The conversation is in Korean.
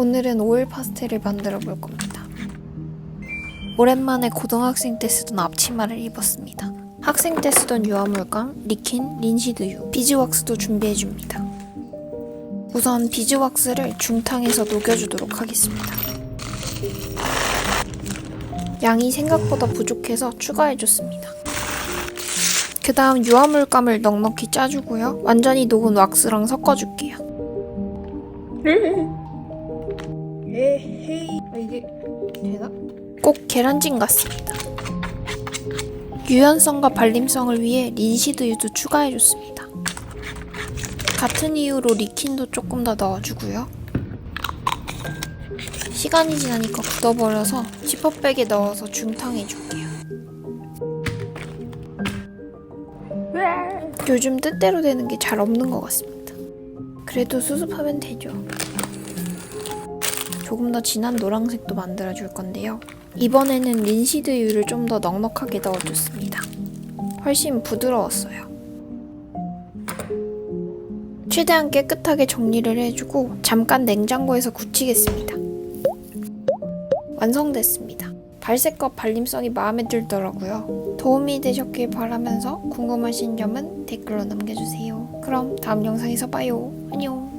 오늘은 오일 파스텔을 만들어 볼 겁니다. 오랜만에 고등학생 때 쓰던 앞치마를 입었습니다. 학생 때 쓰던 유화물감, 리킨, 린시드유, 비즈왁스도 준비해줍니다. 우선 비즈왁스를 중탕에서 녹여주도록 하겠습니다. 양이 생각보다 부족해서 추가해줬습니다. 그 다음 유화물감을 넉넉히 짜주고요. 완전히 녹은 왁스랑 섞어줄게요. 에헤이 아 이게 되나? 꼭 계란찜 같습니다. 유연성과 발림성을 위해 린시드 유도 추가해줬습니다. 같은 이유로 리킨도 조금 더 넣어주고요. 시간이 지나니까 굳어버려서 지퍼백에 넣어서 중탕해줄게요. 요즘 뜻대로 되는 게 잘 없는 것 같습니다. 그래도 수습하면 되죠. 조금 더 진한 노란색도 만들어줄 건데요. 이번에는 린시드유를 좀 더 넉넉하게 넣어줬습니다. 훨씬 부드러웠어요. 최대한 깨끗하게 정리를 해주고 잠깐 냉장고에서 굳히겠습니다. 완성됐습니다. 발색과 발림성이 마음에 들더라고요. 도움이 되셨길 바라면서 궁금하신 점은 댓글로 남겨주세요. 그럼 다음 영상에서 봐요. 안녕.